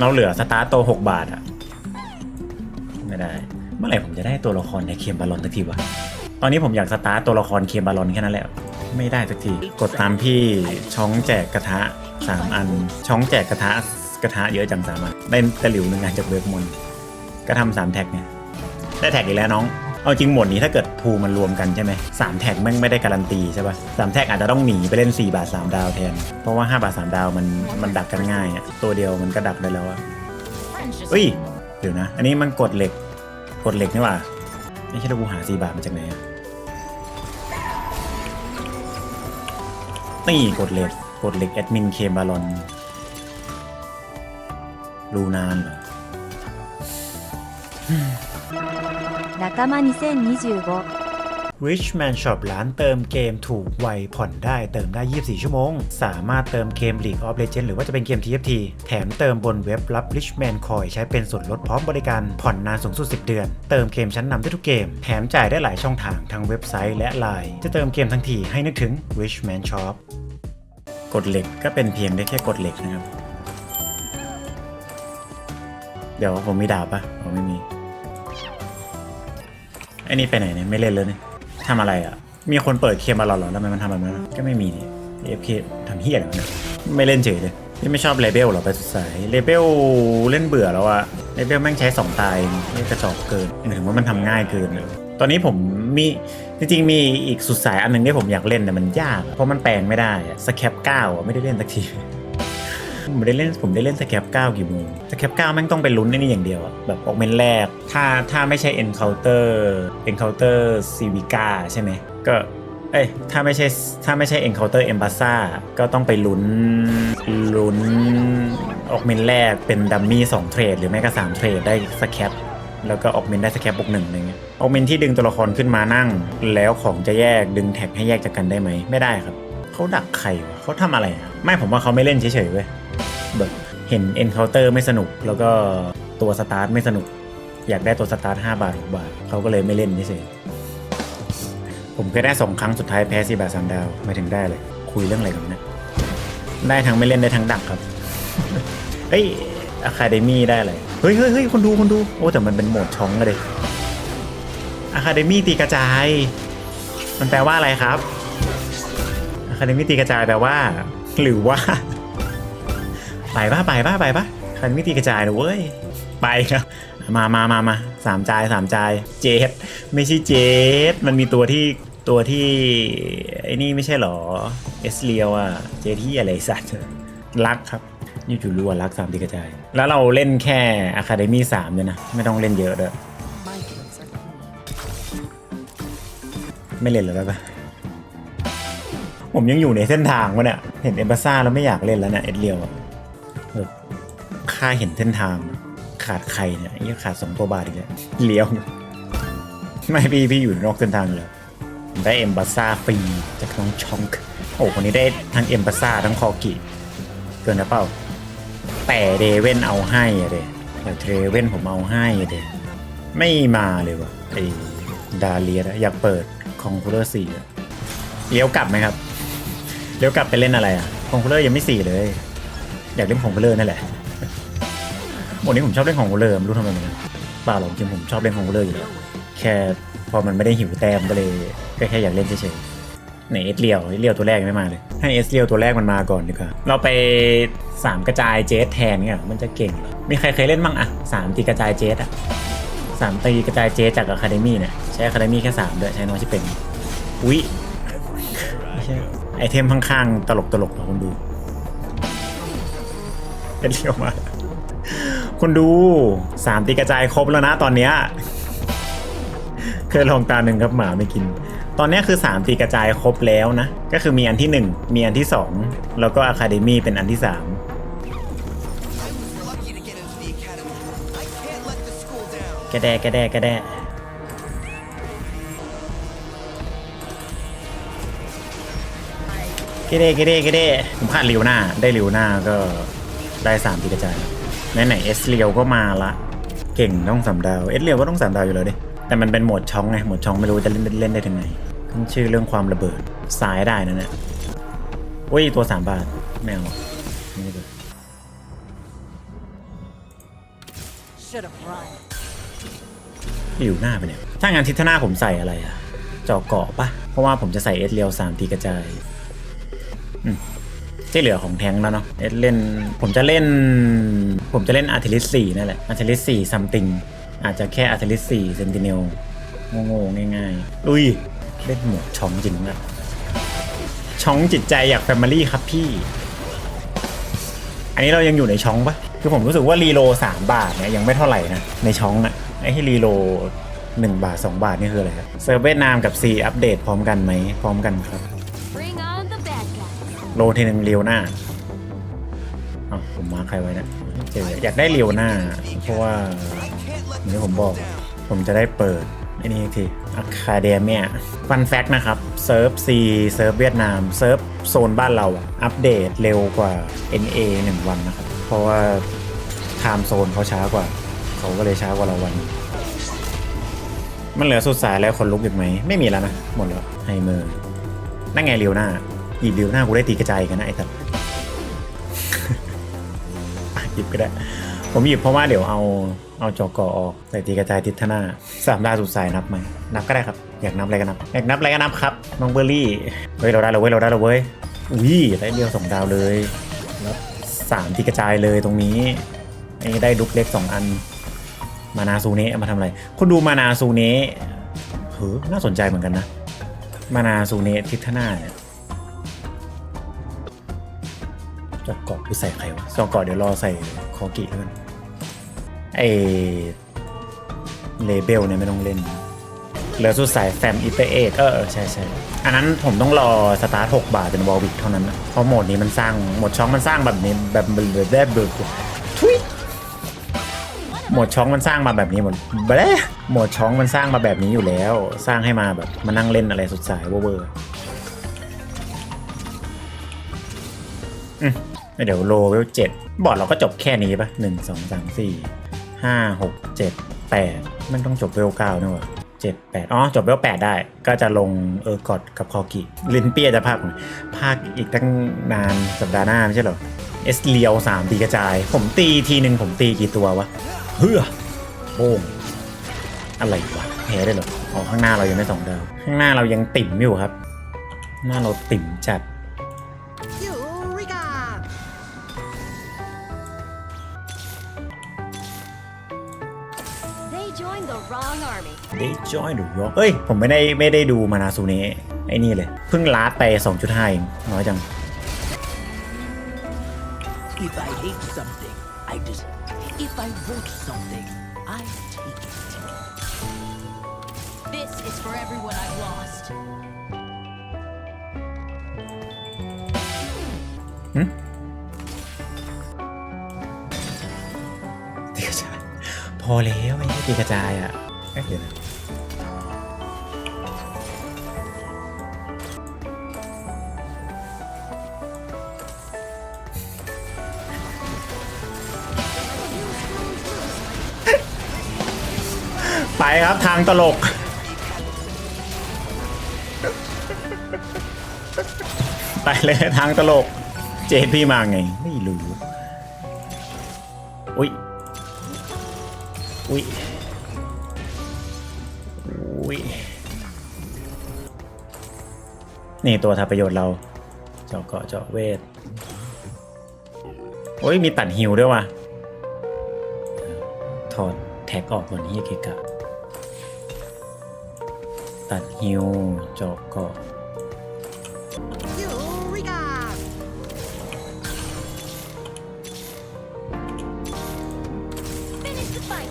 เราเหลือสตาร์ตโตว6บาทอะไม่ได้ เมื่อไหร่ผมจะได้ตัวละครในเคมบาลอนสักทีวะ ตอนนี้ผมอยากสตาร์ตตัวละครเคมบาลอนแค่นั้นแหละ ไม่ได้สักที กดตามพี่ช่องแจกกระทะ3อันช่องแจกกระทะกระทะเยอะจังสามอันได้ตะหลิวหนึ่งอันจากเว็บมนก็ทำสามแท็กเนี่ย ได้แท็กอีกแล้วน้อง เอาจริงหมดนี้ถ้าเกิดพูมันรวมกันใช่ไหมสามแท็กแม่งไม่ได้การันตีใช่ป่ะสามแท็กอาจจะต้องหนีไปเล่น 4 บาท 3 ดาวแทน เพราะว่า 5 บาท 3 ดาวมันมันดักกันง่ายอะตัวเดียวมันก็ดักได้แล้วอะเอ้ยเดี๋ยวนะ อันนี้มันกดเหล็ก กดเหล็กนี่หว่าไม่ใช่ถ้ากูหา 4 บาทมาจากไหนอะนี่กดเหล็กกดเหล็กแอดมินเคมบาลอนรูนานเหรอ 仲間2025 Richman Shop ร้านเติมเกมถูกไวผ่อนได้เติมได้ 24 ชั่วโมง สามารถเติมเกม League of Legends หรือว่าจะเป็นเกม TFT แถมเติมบนเว็บรับ Richman Coin ใช้เป็นส่วนลดพร้อมบริการผ่อนนานสูงสุด 10 เดือน เติมเกมชั้นนำได้ทุกเกม แถมจ่ายได้หลายช่องทางทั้งเว็บไซต์และ Line จะเติมเกมทั้งทีให้นึกถึง Richman Shop กดเหล็กก็เป็นเพียงได้แค่กดเหล็กนะครับ เดี๋ยวผมมีดาบปะผมไม่มี ไอ้นี่ไปไหนเนี่ยไม่เล่นเลยเนี่ยทำอะไรอะ มีคนเปิดเคมมาหรอหรอแล้วทำไมมันทำแบบนั้นก็ไม่มีนี่เอฟเคทำเฮี้ยอะไรวะเนี่ยไม่เล่นเฉยเลยนี่ไม่ชอบเลเบลหรอไปสุดสายเลเบลเล่นเบื่อแล้วอะเลเบลแม่งใช้สองตายไม่กระจอกเกินหมายถึงว่ามันทำง่ายเกินตอนนี้ผมมีจริงๆมีอีกสุดสายอันหนึ่งที่ผมอยากเล่นแต่มันยาก เพราะมันแปลงไม่ได้สแคปเก้าไม่ได้เล่นสักที ผมได้เล่นผมได้เล่นสแคป9กี่โมงสแคป9แม่งต้องไปลุ้นไอ้นี่อย่างเดียวอะแบบออกเมนแรก ถ้าถ้าไม่ใช่ Encounter Encounter c i v i c a ใช่ไหมก็เอ้ยถ้าไม่ใช่ถ้าไม่ใช่ Encounter e m b a s a ก็ต้องไปลุ้นลุ้นออกเมนแรกเป็นดัมมี่2เทรดหรือไม่ก็3เทรดได้สแคปแล้วก็ออกเมนได้สแคปบวกหนึ่งอะไรเงี้ยออกเมนที่ดึงตัวละครขึ้นมานั่ง แล้วของจะแยกดึงแท็กให้แยกจากกันได้ไหมไม่ได้ครับ เขาดักใครวะเขาทำอะไรอะไม่ผมว่าเขาไม่เล่นเฉยๆเว้ยแบบเห็น Encounter ไม่สนุก แล้วก็ตัวสตาร์ทไม่สนุก อยากได้ตัวสตาร์ท5บาท6บาทเขาก็เลยไม่เล่นเฉยๆผมเคยได้สองครั้งสุดท้ายแพ้สี่บาทสามดาวไม่ถึงได้เลย คุยเรื่องอะไรกันเนี่ยได้ทั้งไม่เล่นได้ทั้งดักครับเฮ้ยอะคาเดมี่ได้อะไรเฮ้ยเฮ้ยเฮ้ยคนดูคนดูโอ้แต่มันเป็นโหมดช้องเลยอะคาเดมี่ตีกระจาย มันแปลว่าอะไรครับอะ คาเดมี่ตีกระจายแปลว่า หรือว่า ไปปะไปปะไปปะคันมิติกระจายนะเว้ย ไปครับ มามามามาสามจายสามจาย เจดไม่ใช่เจดมันมีตัวที่ตัวที่ไอ้นี่ไม่ใช่หรอ เอสเลียวอะเจที่อะไรสัตว์รักครับนี่จูรัวรักสามตีกระจาย แล้วเราเล่นแค่อะคาเดมี่สามเลยนะ ไม่ต้องเล่นเยอะด้วยไม่เล่นแล้วได้ปะ ผมยังอยู่ในเส้นทางวะเนี่ย เห็นเอมบาซ่าแล้วไม่อยากเล่นแล้วเนี่ยเอสเลียวแบบค่าเห็นเส้นทาง ขาดใครเนี่ยไอ้ขาดสองตัวบาทอีกแล้วเลี้ยว ไม่พี่พี่อยู่นอกเส้นทางอยู่แล้วได้เอ็มบาซ่าฟรีจากน้องชองค์โอ้คนนี้ได้ทั้งเอ็มบาซ่าทั้งคอกิเกินนะเปล่า แต่เดเว่นเอาให้อะเดแต่เดเว่นผมเอาให้อะเดไม่มาเลยวะไอ้ดาเลียนะอยากเปิดคองคูเลอร์สี่เลี้ยวกลับไหมครับ เลี้ยวกลับไปเล่นอะไรอะคองคูเลอร์ยังไม่สี่เลย อยากเล่นของเลอร์นั่นแหละวันนี้ผมชอบเล่นของเลอร์ไม่รู้ทำไมเหมือนกันเปล่าหรอกจริงผมชอบเล่นของเลอร์อยู่แล้วแค่พอมันไม่ได้หิวแต้มก็เลยก็แค่อยากเล่นเฉยๆไหนเอสเลียวเอสเลียวตัวแรกยังไม่มาเลยให้เอสเลียวตัวแรกมันมาก่อนดีกว่าเราไปสามกระจายเจสแทนเนี่ยมันจะเก่งมีใครเคยเล่นบ้างอะสามตีกระจายเจสอะสามตีกระจายเจสจากอะคาเดมี่เนี่ยใช้อะคาเดมี่แค่สามด้วยใช้น้อยที่เป็นอุ๊ย ไอเทมข้างๆ ตลกตลกๆเหรอคุณดูเป็นเรียวมา คุณดูสามตีกระจายครบแล้วนะตอนเนี้ยเคยลองตาหนึ่งครับหมาไม่กิน ตอนนี้คือสามตีกระจายครบแล้วนะ ก็คือมีอันที่หนึ่งมีอันที่สองแล้วก็อะคาเดมี่เป็นอันที่สามกระแดกระแดกระแดก ระเดกระเดกระเดผมขาดเรียวหน้า ได้เรียวหน้าก็ได้สามตีกระจายไหนไหนเอสเรียวก็มาละ เก่งต้องสามดาวเอสเรียวก็ต้องสามดาวอยู่แล้วดิแต่มันเป็นโหมดช่องไงโหมดช่องไม่รู้จะเล่นเล่นได้ถึงไหนขึ้นชื่อเรื่องความระเบิดสายได้นะเนี่ยอุ้ยตัวสามบาทแมวนี่เลย Should have run. อยู่หน้าไปเนี่ยถ้างานทิศหน้าผมใส่อะไรอะจอเกาะปะเพราะว่าผมจะใส่เอสเรียวสามตีกระจายอืม ที่เหลือของแทงแล้วเนาะเอสเล่น ผมจะเล่น ผมจะเล่นอาร์เทลิสสี่นั่นแหละอาร์เทลิสสี่ซัมติงอาจจะแค่อาร์เทลิสสี่เซนติเนลโง่ๆง่ายๆ อุ้ย เล่นหมวกช่องจริงนะช่องจิตใจอยากแฟมิลี่ครับพี่ อันนี้เรายังอยู่ในช่องปะคือผมรู้สึกว่ารีโลสามบาทเนี่ยยังไม่เท่าไหร่นะ ในช่องอะไอ้ที่รีโลหนึ่งบาทสองบาทนี่คืออะไรครับเซิร์เวียดนามกับ C อัปเดตพร้อมกันไหมพร้อมกันครับ โลทีหนึ่งเรียวหน้าอ๋อผมมาใครไว้เนะเจออยากได้เรียวหน้า เพราะว่าเหมือนที่ผมบอก ผมจะได้เปิดไอ้นี่อีกทีอะคาเดเมียฟันแฟกนะครับเซิร์ฟ C เซิร์ฟเวียดนามเซิร์ฟโซนบ้านเราอะอัปเดตเร็วกว่า NA 1 วันนะครับ เพราะว่าไทม์โซนเขาช้ากว่า เขาก็เลยช้ากว่าเราวันหนึ่งมันเหลือสุดสายแล้วคนลุกอีกไหม ไม่มีแล้วนะ หมดแล้วไฮเมอร์นั่นไงเรียวหน้า หยิบเรียวหน้ากูได้ตีกระจายกันนะไอ้สัสอะหยิบก็ได้ ผมหยิบเพราะว่าเดี๋ยวเอาเอาจอกอออกใส่ตีกระจายทิศทางหน้าสามดาวสุดสายนับไหมนับก็ได้ครับ อยากนับอะไรก็นับ อยากนับอะไรก็นับครับ น้องเบอร์รี่ เฮ้ยเราได้แล้วเว้ยเราได้แล้วเว้ย อุ้ยได้เดียวสองดาวเลยแล้วสามตีกระจายเลยตรงนี้ไอ้ได้ดุกเล็กสองอัน มานาซูเนะมาทำอะไร คุณดูมานาซูเนะเฮ้อน่าสนใจเหมือนกันนะ มานาซูเนะทิศทางหน้าเนี่ย จอกเกาะใส่ใครวะจอกเกาะเดี๋ยวรอใส่คอกิแล้วกันไอเลเบลเนี่ยไม่ต้องเล่นเหลือสุดสายแฟมอีเตเอทเออใช่ใช่อันนั้นผมต้องรอสตาร์ท6บาทเป็นวอลวิกเท่านั้นนะเพราะโหมดนี้มันสร้างโหมดช่องมันสร้างแบบนี้แบบเบลอได้เบิกทุยโหมดช่องมันสร้างมาแบบนี้หมดเบ้โหมดช่องมันสร้างมาแบบนี้อยู่แล้ว สร้างให้มาแบบมานั่งเล่นอะไรสุดสายเวอร์ๆ เดี๋ยวโลเวลเจ็ดบอร์ดเราก็จบแค่นี้ปะหนึ่งสองสามสี่ห้าหกเจ็ดแปดมันต้องจบเวลเก้านี่หว่าเจ็ดแปดอ๋อจบเวลแปดได้ ก็จะลงเออกอดกับคอกิลินเปียจะภาคภาคอีกตั้งนานสัปดาห์หน้าไม่ใช่เหรอเอสเลียวสามตีกระจาย ผมตีทีหนึ่งผมตีกี่ตัววะเฮือโป้งอะไรวะแพ้ได้เหรออ๋อข้างหน้าเรายังไม่สองดาวข้างหน้าเรายังติ่มอยู่ครับ หน้าเราติ่มจัด joined the wrong army They join the rock เอ้ย ผมไม่ได้ไม่ได้ดูมานาซูเนะไอ้นี่เลย เพิ่งลาดไป 2.5เองน้อยจัง If I hate something, I just. If I want something, I take it. This is for everyone I've lost. ตีกระจายพอแล้วไอ้ ตีกระจายอะเอ้ยเดี๋ยวนไปครับทางตลก ไปเลยทางตลก เจนพี่มาไง ไม่รู้ อุ้ยอุ้ย นี่ตัวทำประโยชน์เรา เจาะเกาะเจาะเวท โอ้ยมีตัดฮิวด้วยว่ะ ถอดแท็กออกก่อนที่เกะกะ ตัดฮิวเจาะเกาะ Eureka! Finish the fight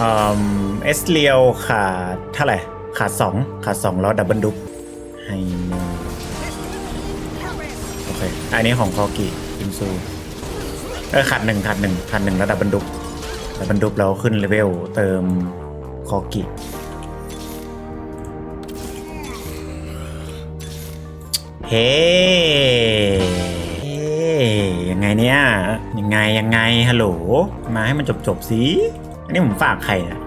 เอ่อเอสเลียวขาดเท่าไหร่ ขาดสองขาดสองล้วดับเบิลดุ๊บให้โอเค อันนี้ของคอกิอินซูเออขาดหนึ่งขาดหนึ่งขาดหนึ่งแล้วดับเบิลดุ๊บดับเบิลดุ๊บแล้วขึ้นเลเวลเติมคอกิเฮ้ยังไงเนี่ย ยังไงยังไงฮัลโหล มาให้มันจบจบสิ อันนี้ผมฝากใครอะ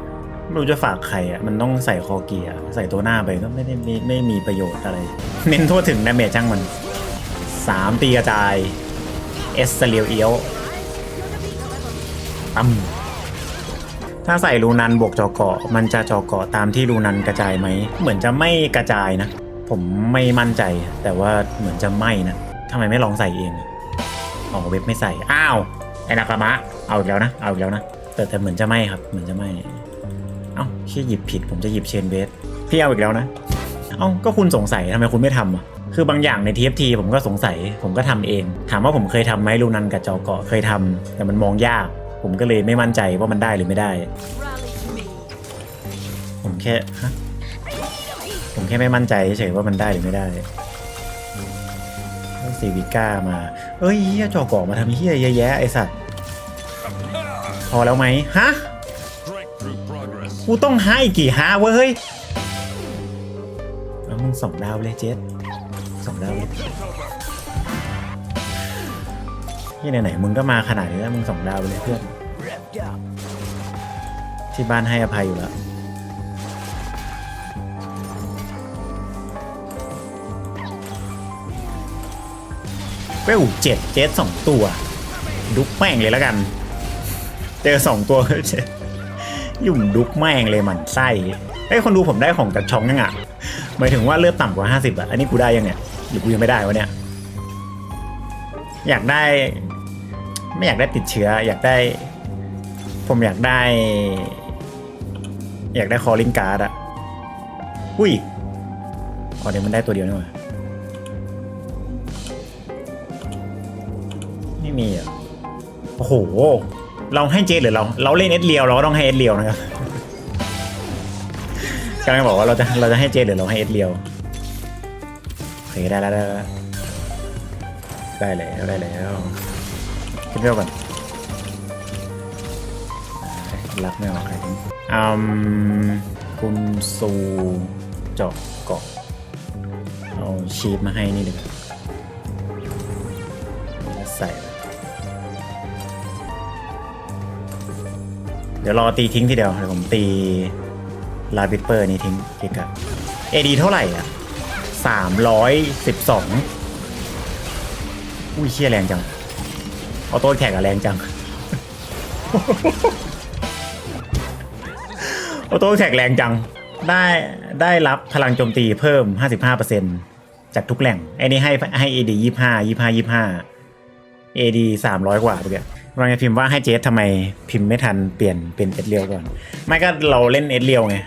ไม่รู้จะฝากใครอะมันต้องใส่คอเกียร์ใส่ตัวหน้าไปก็ไม่ได้ไม่ไม่มีประโยชน์อะไร เน้นทั่วถึงดาเมจช่างมันสามตีกระจายเอสเลียวเอียวตั้มถ้าใส่รูนันบวกจอเกาะ มันจะจอเกาะตามที่รูนันกระจายไหม เหมือนจะไม่กระจายนะ ผมไม่มั่นใจ แต่ว่าเหมือนจะไม่นะทำไมไม่ลองใส่เองอ๋อเว็บไม่ใส่ อ้าว ไอ้นักละมะ เอาอีกแล้วนะ เอาอีกแล้วนะ แต่แต่เหมือนจะไม่ครับ เหมือนจะไม่ อ้าเชี่หยิบผิดผมจะหยิบเชนเบสพี่เอาอีกแล้วนะ เอ้าก็คุณสงสัยทำไมคุณไม่ทำอะคือบางอย่างใน TFT ผมก็สงสัย ผมก็ทำเอง ถามว่าผมเคยทำไหมลูนันกับจอเกาะเคยทำแต่มันมองยาก ผมก็เลยไม่มั่นใจว่ามันได้หรือไม่ได้ ผมแค่ฮะผมแค่ไม่มั่นใจเฉยๆว่ามันได้หรือไม่ได้ซีวิก้ามา เอ้ยเฮียจอกอกมาทำเฮียเยอะแยะไอสัตว์พอแล้วไหมฮะ กูต้องให้กี่ฮะเว้ยแล้วมึงสองดาวเลยเจสสองดาวเลยที่ไหนๆมึงก็มาขนาดนี้แล้วมึงสองดาวไปเลยเพื่อนที่บ้านให้อภัยอยู่แล้วเวลเจ็ดเจ็ดสองตัว ดุกแม่งเลยแล้วกัน เจอสองตัวเจ็ด ยุ่มดุกแม่งเลยมันไส้ไอ้ยคนดูผมได้ของจากช่องยังอะหมายถึงว่าเลือดต่ำกว่า 50อะอันนี้กูได้ยังเนี่ยหรือกูยังไม่ได้วะเนี่ย อยากได้ ไม่อยากได้ติดเชื้อ อยากได้ ผมอยากได้ อยากได้คอลิงการ์ดอะอุ้ยอ๋อเดี๋ยวมันได้ตัวเดียวนี่หว่าไม่มีอะโอ้โห เราให้เจหรือเรา เราเล่นเอสเรียวเราก็ต้องให้เอสเรียวนะครับกำลังบอกว่าเราจะเราจะให้เจหรือเราให้เอสเรียวโอเคได้แล้วได้แล้วได้แล้วได้แล้วขึ้นเร็วก่อนรับไม่ออกใครทั้งอืมคุณซูเจาะเกาะเอาชีพมาให้นี่ดีกว่ เดี๋ยวรอตีทิ้งทีเดียวเดี๋ยวผมตีลาบิเปอร์นี้ทิ้งเกะกะเอดีเท่าไหร่อะสามร้อยสิบสองอุ้ยเชี่ยแรงจังออโต้แข่งอะแรงจังออโต้แท็กแรงจัง ได้ได้รับพลังโจมตีเพิ่ม 55%จากทุกแหล่งไอ้นี่ให้ให้ AD 25 25 25 AD 300 กว่าไปเลย กำลังจะพิมพ์ว่าให้เจสทำไมพิมพ์ไม่ทันเปลี่ยนเป็นเอสเรียวก่อน ไม่ก็เราเล่นเอสเรียวไง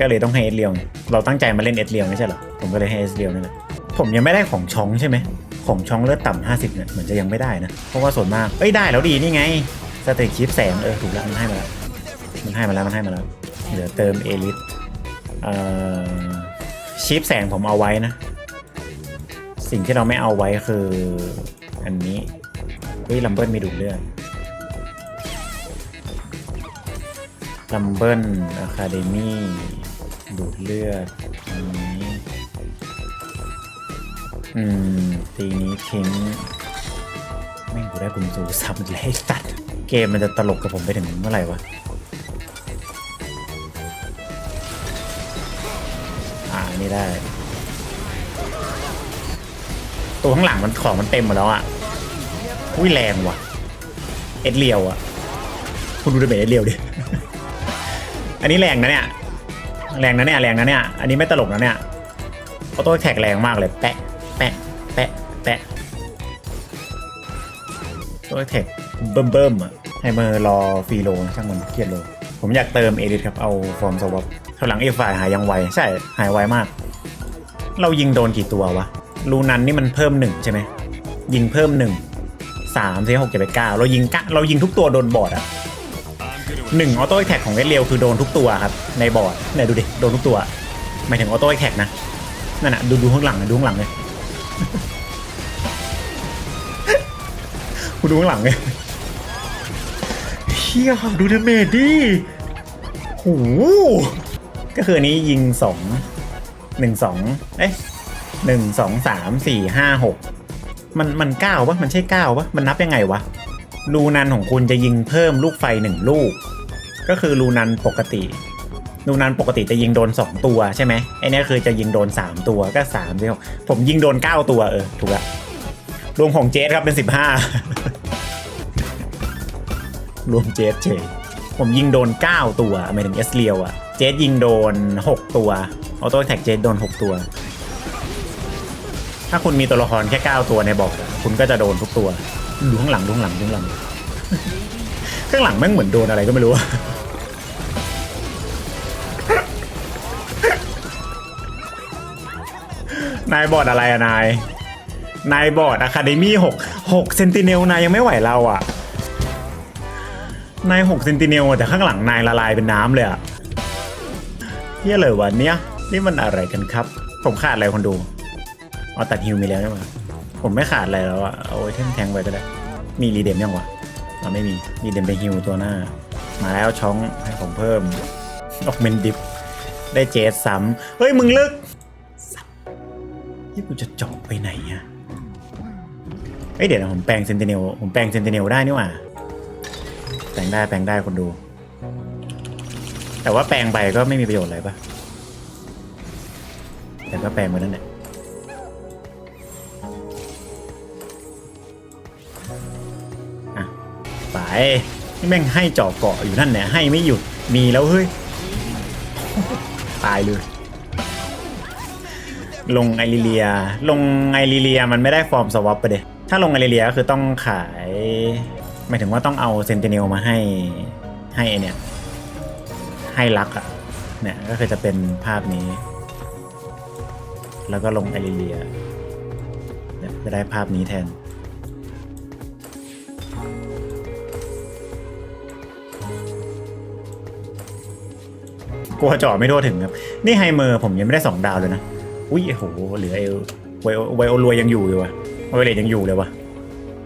ก็เลยต้องให้เอสเรียวไงเราตั้งใจมาเล่นเอสเรียวไม่ใช่หรอผมก็เลยให้เอสเรียวนั่แหละผมยังไม่ได้ของช้องใช่ไหมของช้องเลือดต่ำ50เนี่ยเหมือนจะยังไม่ได้นะเพราะว่าส่วนมากเอ้ยได้แล้วดีนี่ไงสเตคิปแสงเออถูกแล้วมันให้มาแล้วมันให้มาแล้วมันให้มาแล้วเดี๋ยวเติมเอลิทเอ่อชิปแสงผมเอาไว้นะ สิ่งที่เราไม่เอาไว้คืออันนี้เฮ้ยลัมเบิลมีดูดเลือด ลัมเบิลอะคาเดมี่ดูดเลือดอันนี้ อืม ตีนี้ทิ้งแม่งกูได้คุณสูซับอีกแล้วไอ้สัตว์เกมมันจะตลกกับผมไปถึงเมื่อไหร่วะอ่านนี่ได้ ตัวข้างหลังมันของมันเต็มหมดแล้วอะอุ้ยแรงว่ะ เอ็ดเลียวอะ คุณดูดาเมจเอ็ดเลียวดิ อันนี้แรงนะเนี่ย แรงนะเนี่ย แรงนะเนี่ย อันนี้ไม่ตลกนะเนี่ยออโต้แท็กแรงมากเลย แปะ แปะ แปะ แปะตัวแท็กเบิ่มเบิ่มอะให้มือรอฟรีโลช่างมันเครียดโลผมอยากเติมเอลิทครับ เอาฟอร์มสวอปข้างหลังเอฟไฟหายยังไว ใช่ หายไวมาก เรายิงโดนกี่ตัววะรูนันนี่มันเพิ่มหนึ่งใช่ไหม ยิงเพิ่มหนึ่งสามสี่หกเจ็ดแปดเก้าเรายิงกะเรายิงทุกตัวโดนบอดอะ หนึ่งออโต้แท็กของเอสเรียวคือโดนทุกตัวครับ ในบอร์ดเนี่ยดูดิ โดนทุกตัว หมายถึงออโต้แท็กนะ นั่นน่ะ ดูดูข้างหลังนะดูข้างหลังเลยกูดูข้างหลังเลยเฮียดูดาเมจดิโหก็คืออันนี้ยิงสองหนึ่งสองเอ๊ะหนึ่งสองสามสี่ห้าหกมันมันเก้าปะมันใช่เก้าปะมันนับยังไงวะรูนันของคุณจะยิงเพิ่มลูกไฟหนึ่งลูก ก็คือลูนันปกติลูนันปกติจะยิงโดน 2 ตัวใช่ไหมไอเนี้ยคือจะยิงโดน 3 ตัวก็3เดียวผมยิงโดน 9 ตัวเออถูกละรวมของเจสครับเป็น 15 รวมเจสเฉยผมยิงโดน 9 ตัวหมายถึงเอสเรียวอะเจสยิงโดน 6 ตัวออโต้แท็กเจสโดน 6 ตัว ถ้าคุณมีตัวละครแค่ 9 ตัวในบอร์ดอะคุณก็จะโดนทุกตัวดูข้างหลังดูข้างหลังดูข้างหลังข้างหลังแม่งเหมือนโดนอะไรก็ไม่รู้ นายบอดอะไรอะนาย นายบอดอะคาเดมี่หกหกเซนติเนลนายยังไม่ไหวเราอะนายหกเซนติเนลแต่ข้างหลังนายละลายเป็นน้ำเลยอะเฮียเลยวันเนี้ยนี่มันอะไรกันครับ ผมขาดอะไรคนดูเอาตัดฮิวมีแล้วใช่ไหมผมไม่ขาดอะไรแล้วอะเอาไอเทมแทงไว้ก็ได้ มีรีเดมยังวะเราไม่มีรีเดมไปฮิวตัวหน้า มาแล้วช้องให้ผมเพิ่มออกเมนดิฟได้เจสซ้ำเฮ้ยมึงเลิก นี่กูจะเจาะไปไหนอะเอ้ยเดี๋ยวนะผมแปลงเซนติเนลผมแปลงเซนติเนลได้นี่หว่า แปลงได้แปลงได้คนดู แต่ว่าแปลงไปก็ไม่มีประโยชน์อะไรปะแต่ก็แปลงไปนั่นแหละอะไปนี่แม่งให้เจาะเกาะอยู่นั่นเนี่ยให้ไม่หยุดมีแล้วเฮ้ยตายเลย ลงไอริเลีย ลงไอริเลียมันไม่ได้ฟอร์มสวอปไปเดยถ้าลงไอริเลียก็คือต้องขายหมายถึงว่าต้องเอาเซนติเนลมาให้ให้ไอเนี่ยให้ลักอะเนี่ยก็คือจะเป็นภาพนี้ แล้วก็ลงไอริเลียเนี่ยจะได้ภาพนี้แทน กลัวเจาะไม่ทั่วถึงครับ นี่ไฮเมอร์ผมยังไม่ได้สองดาวเลยนะ อุ้ยโอ้โหเหลือไอไวโอไวโอรวยยังอยู่อยู่วะไวเลตยังอยู่เลยวะ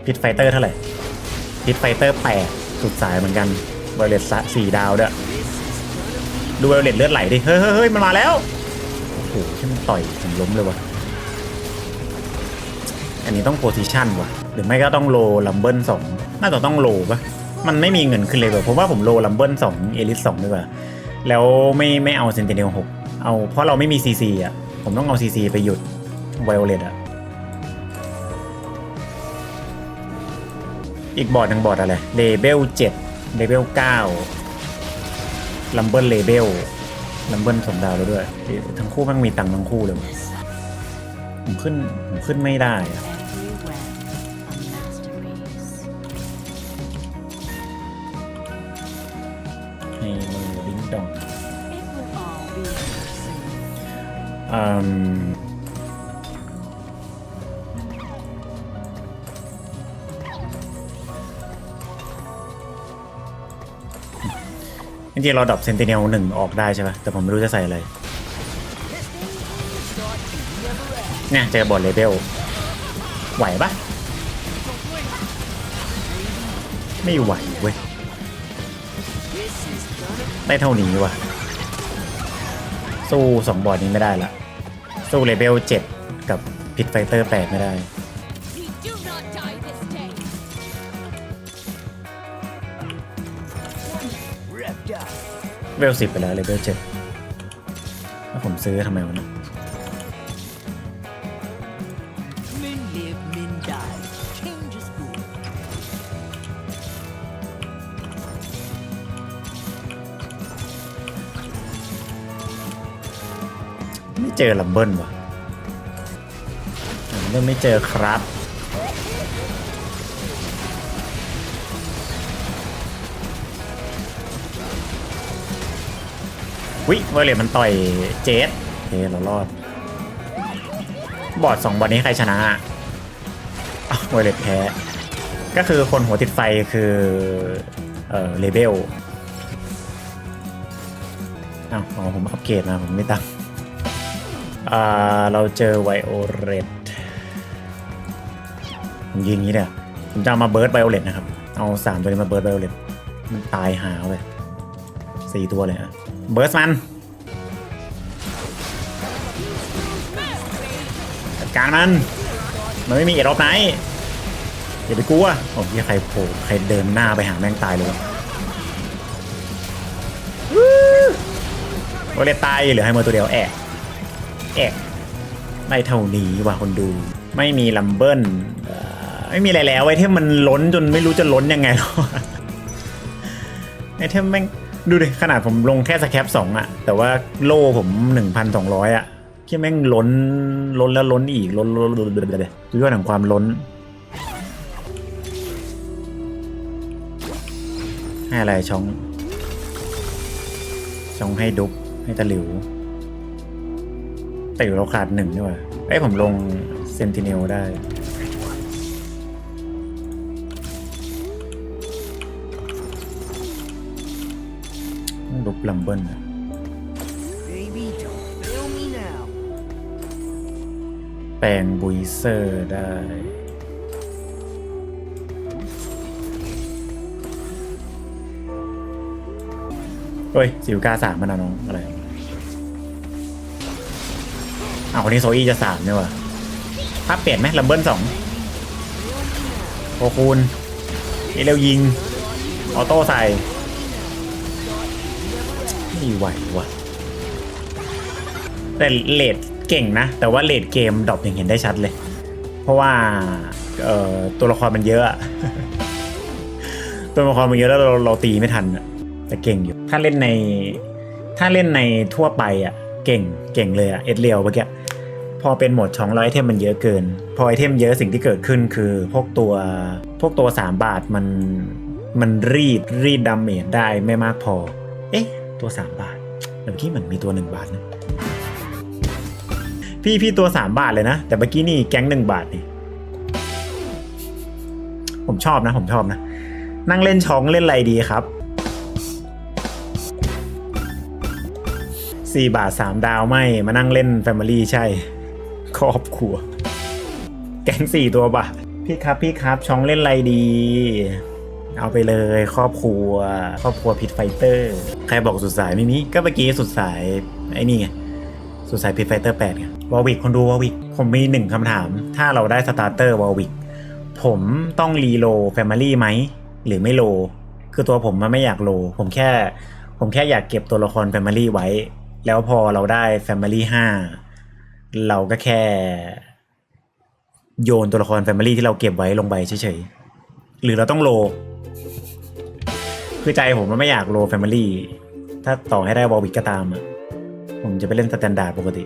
พิทไฟเตอร์เท่าไหร่พิทไฟเตอร์แปดสุดสายเหมือนกันไวเลตสี่ดาวด้วยดูไวเลตเลือดไหลดิเฮ้ยเฮ้ยเฮ้ยมันมาแล้วโอ้โหที่มันต่อยผมล้มเลยวะอันนี้ต้องโพซิชันวะหรือไม่ก็ต้องโลลัมเบิลสองน่าจะต้องโลปะมันไม่มีเงินขึ้นเลยแบบผมว่าผมโลลัมเบิลสองเอลิสสองดีกว่าแล้วไม่ไม่เอาเซนติเนลหกเอาเพราะเราไม่มีซีซีอะ ผมต้องเอาซีซีไปหยุดไวโอเลตอะอีกบอร์ดหนึ่งบอร์ดอะไรเลเบลเจ็ดเลเบลเก้าลัมเบิลเลเบลลัมเบิลสมดาวแล้วด้วย ทั้งคู่มันมีตังค์ทั้งคู่เลยผมขึ้นผมขึ้นไม่ได้อะให้มือลิงดอง อืมจริงๆเราดรอปเซนติเนลหนึ่งออกได้ใช่ปะแต่ผมไม่รู้จะใส่อะไรเนี่ยเจอบอร์ดเลเบลไหวปะไม่ไหวเว้ยได้เท่านี้ว่ะ สู้สองบอร์ดนี้ไม่ได้ละ สู้เลเบล7กับพิทไฟเตอร์8ไม่ได้ We do not die this day. Ripped up. เวล10ไปแล้วเลเบล7แล้วผมซื้อทำไมวะเนี่ย เจอลัมเบิลวะลัมเบิลไม่เจอครับวิเวอร์เลมันต่อยเจสโอเคเรารอด บอดสองบอดนี้ใครชนะอะเวอร์เลตแพ้ ก็คือคนหัวติดไฟคือ เอ่อเลเบลอ้าวผมอัปเกรดมาผมไม่ตั้ง อ่าเราเจอไวโอเลตผมยืนอย่างนี้เนี่ยผมจะเอามาเบิร์ดไวโอเลตนะครับ เอาสามตัวนี้มาเบิร์ดไวโอเลตมันตายหาไปสี่ตัวเลยฮะเบิร์สมันจัดการมัน มันไม่มีเอรอบไหนอย่าไปกลัวโอ้ยใครโผล่ใครเดินหน้าไปหาแม่งตายเลยวะโอเลตายเหลือให้มือตัวเดียวแอก แอกได้เท่านี้ว่ะคนดู ไม่มีลัมเบิลไม่มีอะไรแล้วไอเทมมันล้นจนไม่รู้จะล้นยังไงแล้วไอเทมแม่งดูดิขนาดผมลงแค่สแคปสองอะแต่ว่าโล่ผมหนึ่งพันสองร้อยอะที่แม่งล้นล้นแล้วล้นอีกล้นล้นล้นล้นล้นล้นดูยอดแห่งความล้นให้อะไรช่องช่องให้ดุบให้ตะหลิว แต่อยู่เราขาดหนึ่งด้วยว่ะเอ้ยผมลงเซนติเนลได้ต้องดุบลัมเบิลนะ Baby, don't fail me now. แปลงบุยเซอร์ได้เฮ้ยสิวกาสามมันนะน้องอะไร อ้าวคนนี้โซอี้จะสามเนี่ยว่ะภาพเปลี่ยนไหมลัมเบิลสองโอคูณนี่เร็วยิง ออโต้ใส่ไม่ไหวว่ะ แต่เลดเก่งนะ แต่ว่าเลดเกมดรอปอย่างเห็นได้ชัดเลย เพราะว่าเอ่อตัวละครมันเยอะ ตัวละครมันเยอะแล้วเราเราตีไม่ทันอะแต่เก่งอยู่ ถ้าเล่นใน ถ้าเล่นในทั่วไปอะเก่งเก่งเลยอะเอ็ดเรียวเมื่อกี้ อเป็นโหมดช่องร้อยเทมมันเยอะเกิน พอไอเทมเยอะสิ่งที่เกิดขึ้นคือ พวกตัวพวกตัวสามบาทมันมันรีดรีดดาเมจได้ไม่มากพอ เอ๊ะ ตัวสามบาทเมื่อกี้มันมีตัวหนึ่งบาทนะพี่พี่ตัวสามบาทเลยนะ แต่เมื่อกี้นี่แก๊งหนึ่งบาทนี่ผมชอบนะ ผมชอบนะ นั่งเล่นช้องเล่นอะไรดีครับสี่บาทสามดาวไม่มานั่งเล่นแฟมิลี่ใช่ ครอบครัว แก๊งสี่ตัวบาทพี่ครับพี่ครับช้องเล่นอะไรดี เอาไปเลยครอบครัว ครอบครัวพิทไฟเตอร์ ใครบอกสุดสายไม่มีก็เมื่อกี้สุดสายไอ้นี่ไงสุดสายพิทไฟเตอร์แปดไงวอลวิกคนดูวอลวิกผมมีหนึ่งคำถาม ถ้าเราได้สตาร์เตอร์วอลวิกผมต้องรีโลแฟมิลี่ไหม หรือไม่โล คือตัวผมมันไม่อยากโล ผมแค่ ผมแค่อยากเก็บตัวละครแฟมิลี่ไว้ แล้วพอเราได้แฟมิลี่ห้า เราก็แค่ โยนตัวละครแฟมิลี่ที่เราเก็บไว้ลงไปเฉยๆ หรือเราต้องโล คือใจผมมันไม่อยากโลแฟมิลี่ ถ้าต่อให้ได้วอลวิกก็ตามอะผมจะไปเล่นสแตนดาร์ดปกติ